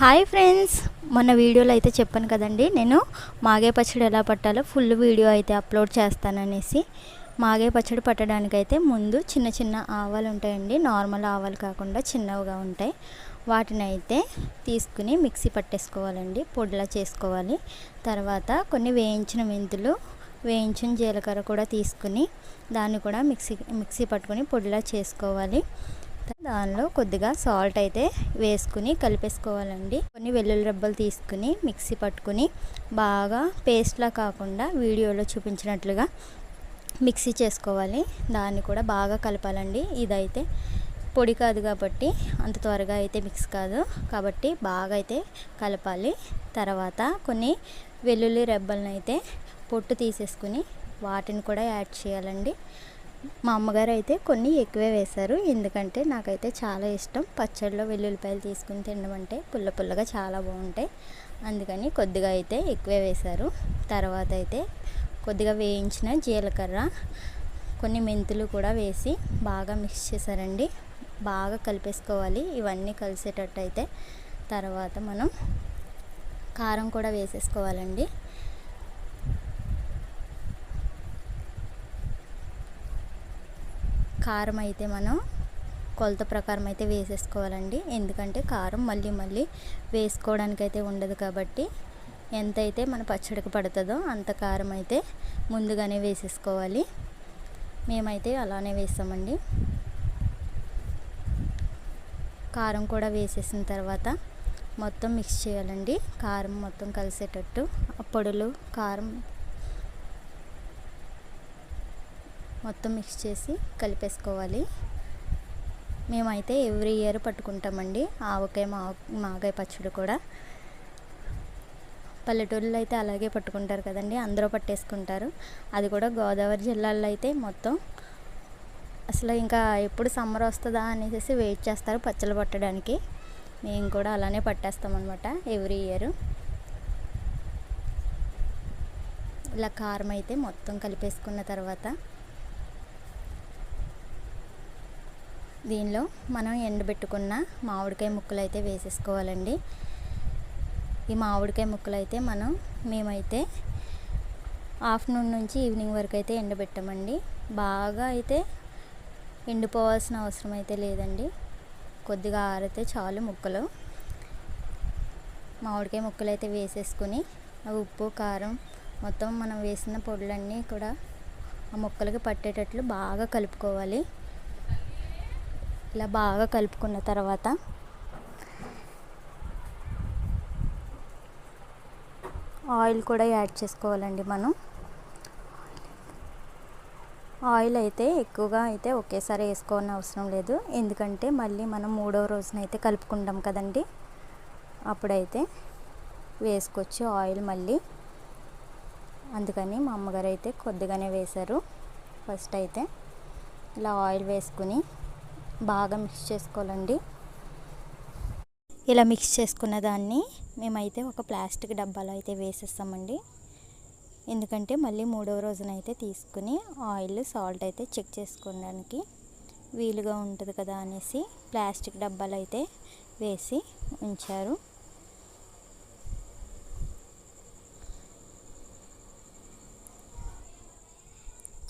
Hi friends మొన్న వీడియోలో అయితే చెప్పాను కదండి నేను మాగే పచ్చడి ఎలా పట్టాలో ఫుల్ వీడియో అయితే అప్లోడ్ చేస్తాననేసి. మాగే పచ్చడి పట్టడానికైతే ముందు చిన్న చిన్న ఆవాలు ఉంటాయండి నార్మల్ ఆవాలు కాకుండా చిన్నవిగా ఉంటాయి. వాటిని అయితే తీసుకుని మిక్సీ పట్టేసుకోవాలండి పొడిలా చేసుకోవాలి. తర్వాత కొన్ని వేయించిన మెంతులు వేయించిన జీలకర్ర కూడా తీసుకుని దాన్ని కూడా మిక్సీ మిక్సీ పట్టుకొని పొడిలా చేసుకోవాలి. దానిలో కొద్దిగా సాల్ట్ అయితే వేసుకుని కలిపేసుకోవాలండి. కొన్ని వెల్లుల్లి రబ్బలు తీసుకుని మిక్సీ పట్టుకుని బాగా పేస్ట్లా కాకుండా వీడియోలో చూపించినట్లుగా మిక్సీ చేసుకోవాలి. దాన్ని కూడా బాగా కలపాలండి. ఇదైతే పొడి కాదు కాబట్టి అంత త్వరగా అయితే మిక్స్ కాదు. కాబట్టి బాగా అయితే కలపాలి. తర్వాత కొన్ని వెల్లుల్లి రెబ్బలను అయితే పొట్టు తీసేసుకుని వాటిని కూడా యాడ్ చేయాలండి. మా అమ్మగారు అయితే కొన్ని ఎక్కువే వేశారు. ఎందుకంటే నాకైతే చాలా ఇష్టం. పచ్చడిలో వెల్లుల్లిపాయలు తీసుకుని తినడం అంటే పుల్ల పుల్లగా చాలా బాగుంటాయి. అందుకని కొద్దిగా అయితే ఎక్కువే వేశారు. తర్వాత అయితే కొద్దిగా వేయించిన జీలకర్ర కొన్ని మెంతులు కూడా వేసి బాగా మిక్స్ చేశారండి. బాగా కలిపేసుకోవాలి. ఇవన్నీ కలిసేటట్టు అయితే తర్వాత మనం కారం కూడా వేసేసుకోవాలండి. కారం అయితే మనం కొలత ప్రకారం అయితే వేసేసుకోవాలండి. ఎందుకంటే కారం మళ్ళీ మళ్ళీ వేసుకోవడానికి అయితే ఉండదు కాబట్టి ఎంతైతే మన పచ్చడికి పడుతుందో అంత కారం అయితే ముందుగానే వేసేసుకోవాలి. మేమైతే అలానే వేస్తామండి. కారం కూడా వేసేసిన తర్వాత మొత్తం మిక్స్ చేయాలండి. కారం మొత్తం కలిసేటట్టు. పొడులు కారం మొత్తం మిక్స్ చేసి కలిపేసుకోవాలి. మేమైతే ఎవ్రీ ఇయర్ పట్టుకుంటామండి. ఆవకాయ మా మాగాయ పచ్చడి కూడా. పల్లెటూళ్ళు అయితే అలాగే పట్టుకుంటారు కదండి. అందరూ పట్టేసుకుంటారు. అది కూడా గోదావరి జిల్లాలో అయితే మొత్తం. అసలు ఇంకా ఎప్పుడు సమ్మర్ వస్తుందా అనేసి వెయిట్ చేస్తారు పచ్చళ్ళు పట్టడానికి. మేము కూడా అలానే పట్టేస్తామన్నమాట ఎవ్రీ ఇయర్ ఇలా కారం అయితే మొత్తం కలిపేసుకున్న తర్వాత దీనిలో మనం ఎండబెట్టుకున్న మామిడికాయ ముక్కలు అయితే వేసేసుకోవాలండి. ఈ మామిడికాయ ముక్కలు అయితే మనం మేమైతే ఆఫ్టర్నూన్ నుంచి ఈవినింగ్ వరకు అయితే ఎండబెట్టామండి. బాగా అయితే ఎండిపోవాల్సిన అవసరం అయితే లేదండి. కొద్దిగా ఆరితే చాలు ముక్కలు. మామిడికాయ ముక్కలు అయితే వేసేసుకుని ఉప్పు కారం మొత్తం మనం వేసిన పొడులన్నీ కూడా ఆ ముక్కలకి పట్టేటట్లు బాగా కలుపుకోవాలి. ఇలా బాగా కలుపుకున్న తర్వాత ఆయిల్ కూడా యాడ్ చేసుకోవాలండి మనం. ఆయిల్ అయితే ఎక్కువగా అయితే ఒకేసారి వేసుకోవాలని అవసరం లేదు. ఎందుకంటే మళ్ళీ మనం మూడవ రోజున అయితే కలుపుకుంటాం కదండి. అప్పుడైతే వేసుకోవచ్చు ఆయిల్ మళ్ళీ. అందుకని మా అమ్మగారు అయితే కొద్దిగానే వేశారు. ఫస్ట్ అయితే ఇలా ఆయిల్ వేసుకుని బాగా మిక్స్ చేసుకోవాలండి. ఇలా మిక్స్ చేసుకున్న దాన్ని మేమైతే ఒక ప్లాస్టిక్ డబ్బాలో అయితే వేసేస్తామండి. ఎందుకంటే మళ్ళీ మూడవ రోజునైతే తీసుకుని ఆయిల్ సాల్ట్ అయితే చెక్ చేసుకోవడానికి వీలుగా ఉంటుంది కదా అనేసి ప్లాస్టిక్ డబ్బాలు అయితే వేసి ఉంచారు.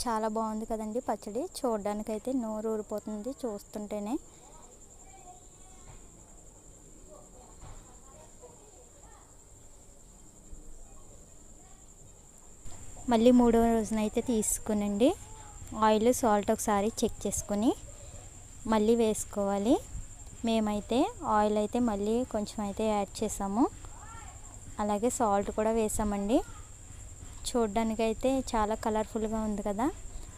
చాలా బాగుంది కదండి పచ్చడి. చూడడానికైతే నోరు ఊరిపోతుంది చూస్తుంటేనే. మళ్ళీ మూడవ రోజునైతే తీసుకునండి. ఆయిల్ సాల్ట్ ఒకసారి చెక్ చేసుకొని మళ్ళీ వేసుకోవాలి. మేమైతే ఆయిల్ అయితే మళ్ళీ కొంచెం అయితే యాడ్ చేసాము. అలాగే సాల్ట్ కూడా వేసామండి. చూడ్డానికైతే చాలా కలర్ఫుల్గా ఉంది కదా.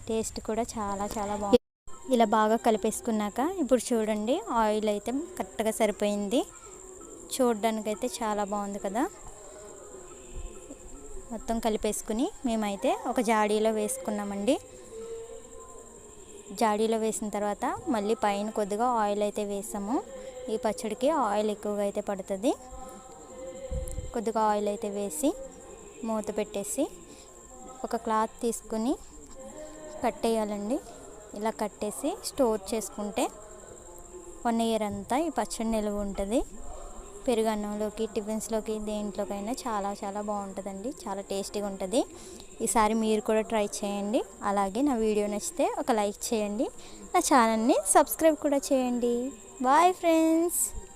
టేస్ట్ కూడా చాలా చాలా బాగుంది. ఇలా బాగా కలిపేసుకున్నాక ఇప్పుడు చూడండి ఆయిల్ అయితే కరెక్ట్గా సరిపోయింది. చూడ్డానికైతే చాలా బాగుంది కదా. మొత్తం కలిపేసుకుని మేమైతే ఒక జాడీలో వేసుకున్నామండి. జాడీలో వేసిన తర్వాత మళ్ళీ పైన కొద్దిగా ఆయిల్ అయితే వేసాము. ఈ పచ్చడికి ఆయిల్ ఎక్కువగా అయితే పడుతుంది. కొద్దిగా ఆయిల్ అయితే వేసి మూత పెట్టేసి ఒక క్లాత్ తీసుకుని కట్టేయాలండి ఇలా కట్టేసి స్టోర్ చేసుకుంటే వన్ ఇయర్ అంతా ఈ పచ్చడి నిల్వ ఉంటుంది. పెరుగు అన్నంలోకి టిఫిన్స్లోకి దేంట్లోకైనా చాలా చాలా బాగుంటుందండి. చాలా టేస్టీగా ఉంటుంది. ఈసారి మీరు కూడా ట్రై చేయండి. అలాగే నా వీడియో నచ్చితే ఒక లైక్ చేయండి. నా ఛానల్ని సబ్స్క్రైబ్ కూడా చేయండి. Bye friends!